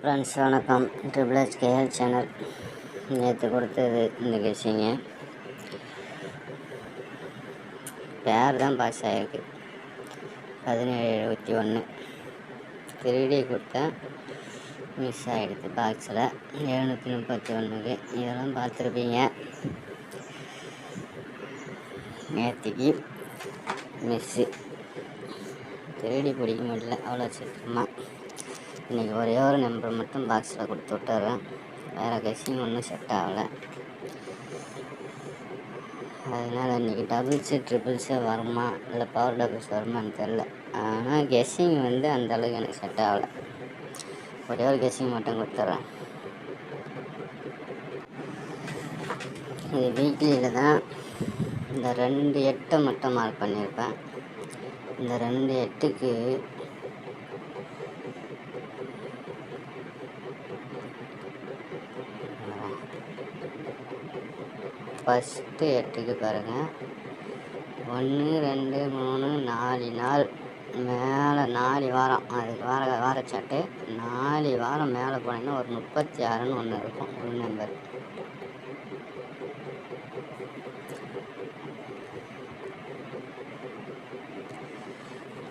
Friends வணக்கம். Triple H KL channel. நேற்று கொடுத்தது இந்த கெஸிங்க பேர் தான் பாஸ் ஆகிருக்கு பதினேழு எழுபத்தி ஒன்று த்ரீடி கொடுத்தா மிஸ் ஆகிடுது பாக்ஸில் எழுநூற்றி முப்பத்தி ஒன்றுக்கு இதெல்லாம் பார்த்துருப்பீங்க. நேற்றுக்கு மிஸ்ஸு த்ரீடி பிடிக்க முடியல. அவ்வளோ சீக்கிரமாக இன்றைக்கி ஒரே ஒரு நம்பர் மட்டும் பாக்ஸில் கொடுத்து விட்டுறேன். வேறு கெஸ்ஸிங் ஒன்றும் செட் ஆகலை. அதனால் இன்றைக்கி டபுள்ஸு ட்ரிபிள்ஸு வருமா? இல்லை பவர் டபுள்ஸ் வருமான்னு தெரில ஆனால் கெஸ்ஸிங் வந்து அந்தளவுக்கு எனக்கு செட் ஆகலை. ஒரே ஒரு கெஸ்ஸிங் மட்டும் கொடுத்துட்றேன் இது வீக்லியில் தான் இந்த ரெண்டு எட்டை மட்டும் மார்க் பண்ணியிருப்பேன். இந்த ரெண்டு எட்டுக்கு ஃபஸ்ட்டு எட்டுக்கு பாருங்கள் ஒன்று ரெண்டு மூணு நாலு நாள் மேலே நாலு வாரம். அதுக்கு வார வாரச்சாட்டு. நாலு வாரம் மேலே போனீங்கன்னா ஒரு முப்பத்தி ஆறுன்னு ஒன்று இருக்கும். ஒரு நம்பர்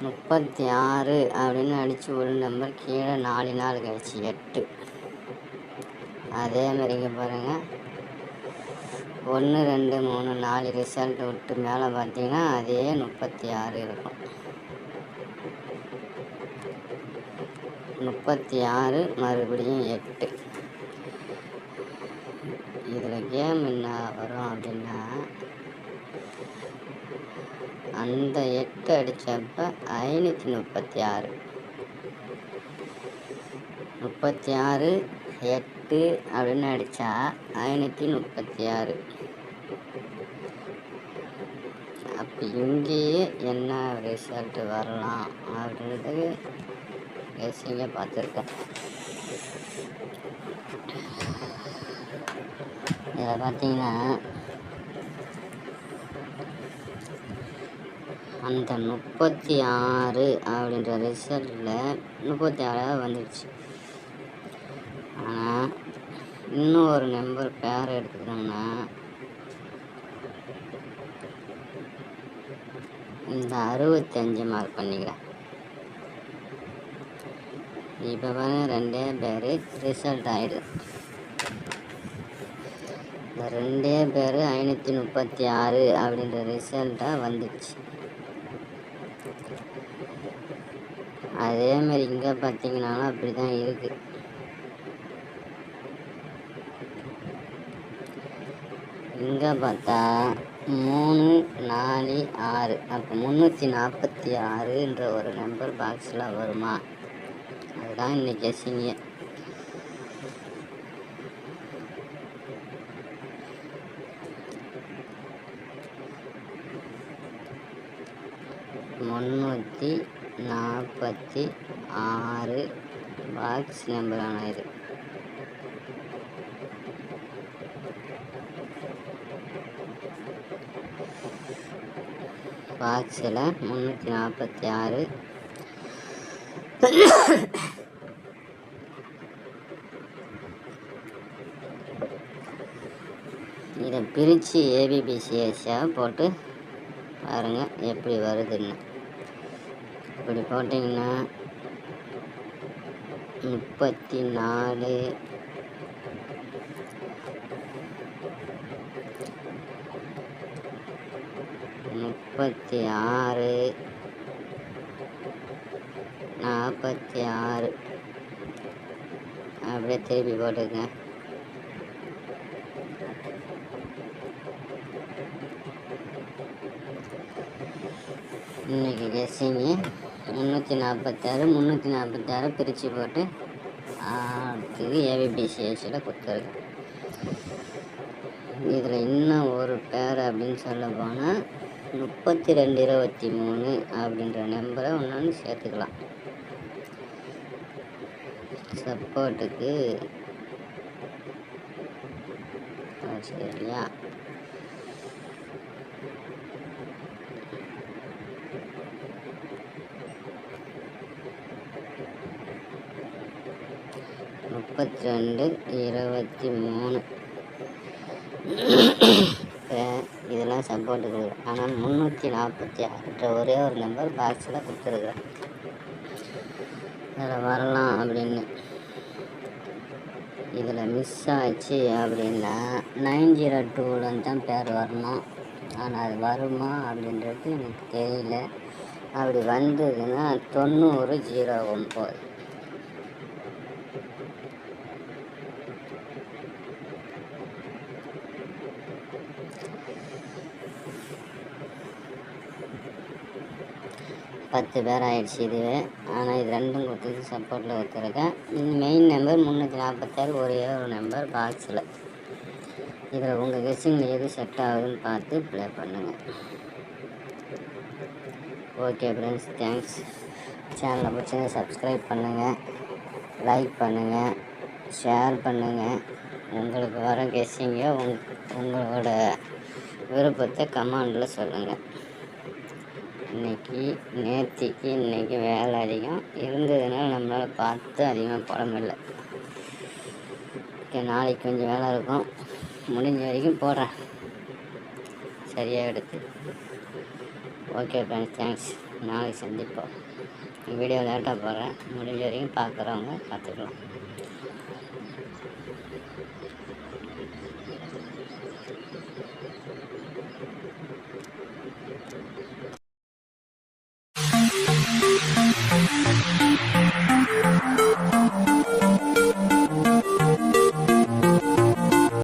முப்பத்தி ஆறு அப்படின்னு அடித்து ஒரு நம்பர் கீழே நாலு நாள் கழிச்சு எட்டு. அதே மாதிரிங்க பாருங்கள் ஒன்று ரெண்டு மூணு நாலு ரிசல்ட் விட்டு மேலே பார்த்தீங்கன்னா அதே முப்பத்தி ஆறு இருக்கும். முப்பத்தி ஆறு மறுபடியும் எட்டு. இதில் கேம் என்ன வரும் அப்படின்னா அந்த எட்டு அடித்தப்ப ஐநூற்றி முப்பத்தி ஆறு. முப்பத்தி ஆறு எட்டு அப்படின்னு அடித்தா ஐநூற்றி முப்பத்தி ஆறு அப்போ இங்கேயே என்ன ரிசல்ட்டு வரலாம் அப்படின்றது கெஸிங்க பார்த்துருக்கேன். இதில் பார்த்தீங்கன்னா அந்த முப்பத்தி ஆறு அப்படின்ற ரிசல்ட்டில் முப்பத்தி ஆறாவது வந்துடுச்சு ஆனால் இன்னும் ஒரு நம்பர் பேர் எடுத்துக்கிட்டோம்னா இந்த அறுபத்தஞ்சு மார்க் பண்ணிக்கிறேன் இப்போ பாருங்க ரெண்டே பேர் ரிசல்ட் ஆகிடுது இந்த ரெண்டே பேர் ஐநூற்றி முப்பத்தி ஆறு அப்படின்ற ரிசல்ட்டாக வந்துடுச்சு அதே மாதிரி இங்கே பார்த்தீங்கன்னாலும் அப்படி தான் இருக்குது இங்கே பார்த்தா? மூணு நாலு ஆறு. அப்போ முந்நூற்றி நாற்பத்தி ஆறுன்ற ஒரு நம்பர் பாக்ஸில் வருமா? அதுதான் இன்றைக்கி கெஸிங்க முந்நூற்றி நாற்பத்தி ஆறு பாக்ஸ் நம்பரான இது. பாக்ஸில் முந்நூற்றி நாற்பத்தி ஆறு. இதை பிரித்து ஏபிபிசிஎஸ்ஸாக போட்டு பாருங்கள் எப்படி வருதுன்னு. இப்படி போட்டிங்கன்னா முப்பத்தி நாலு முப்பத்தி ஆறு. நாற்பத்தி ஆறு. அப்படியே திருப்பி போட்டுங்க. இன்னைக்கு கெஸ்ஸிங்கு முந்நூற்றி நாற்பத்தாறு முந்நூற்றி நாற்பத்தாறு பிரித்து போட்டு அடுத்தது ஏபிபிசிஎஸ்சில் கொடுத்துருக்கேன் இதில் இன்னும் ஒரு பேர் அப்படின்னு சொல்ல போனால் முப்பத்தி ரெண்டு இருபத்தி மூணு அப்படின்ற நம்பரை ஒன்று சேர்த்துக்கலாம். சப்போர்ட்டுக்கு சரியா முப்பத்தி ரெண்டு இருபத்தி மூணு தான் சப்போர்ட் இருக்குது ஆனால் முந்நூற்றி நாற்பத்தி ஆறுன்ற ஒரே ஒரு நம்பர் பாக்ஸில் கொடுத்துருக்குறேன். இதில் வரலாம் அப்படின்னு. இதில் மிஸ் ஆச்சு அப்படின்னா நைன் ஜீரோ டூவில் தான் பேர் வரணும். ஆனால் அது வருமா அப்படின்றது எனக்கு தெரியல. அப்படி வந்ததுன்னா தொண்ணூறு ஜீரோ ஒம்பது பத்து பேர் ஆயிடுச்சு இதுவே. ஆனால் இது ரெண்டும் கொடுத்து சப்போர்ட்டில் வச்சுருக்கேன் இந்த மெயின் நம்பர் முந்நூற்றி நாற்பத்தாறு ஒரே ஒரு நம்பர் பாக்ஸில் இதில் உங்கள் கெஸ்ஸிங்கில் எது செட் ஆகுதுன்னு பார்த்து ப்ளே பண்ணுங்கள் ஓகே ஃப்ரெண்ட்ஸ் தேங்க்ஸ் சேனலை பிடிச்சதை சப்ஸ்கிரைப் பண்ணுங்கள் லைக் பண்ணுங்கள் ஷேர் பண்ணுங்கள் உங்களுக்கு வர கெஸ்ஸிங்கை உங் உங்களோட விருப்பத்தை கமெண்டில் சொல்லுங்கள் இன்னைக்கு நேர்த்திக்கு இன்றைக்கி வேலை அதிகம். இருந்ததுனால நம்மளால் பார்த்து அதிகமாக போட முடியல. ஓகே நாளைக்கு கொஞ்சம் வேலை இருக்கும். முடிஞ்ச வரைக்கும் போடுறேன். சரியாக எடுத்து. ஓகே ஃப்ரெண்ட்ஸ் தேங்க்ஸ் நாளைக்கு சந்திப்போம். வீடியோ லேட்டாக போடுறேன். முடிஞ்ச வரைக்கும் பார்க்குறவங்க பார்த்துக்கலாம்.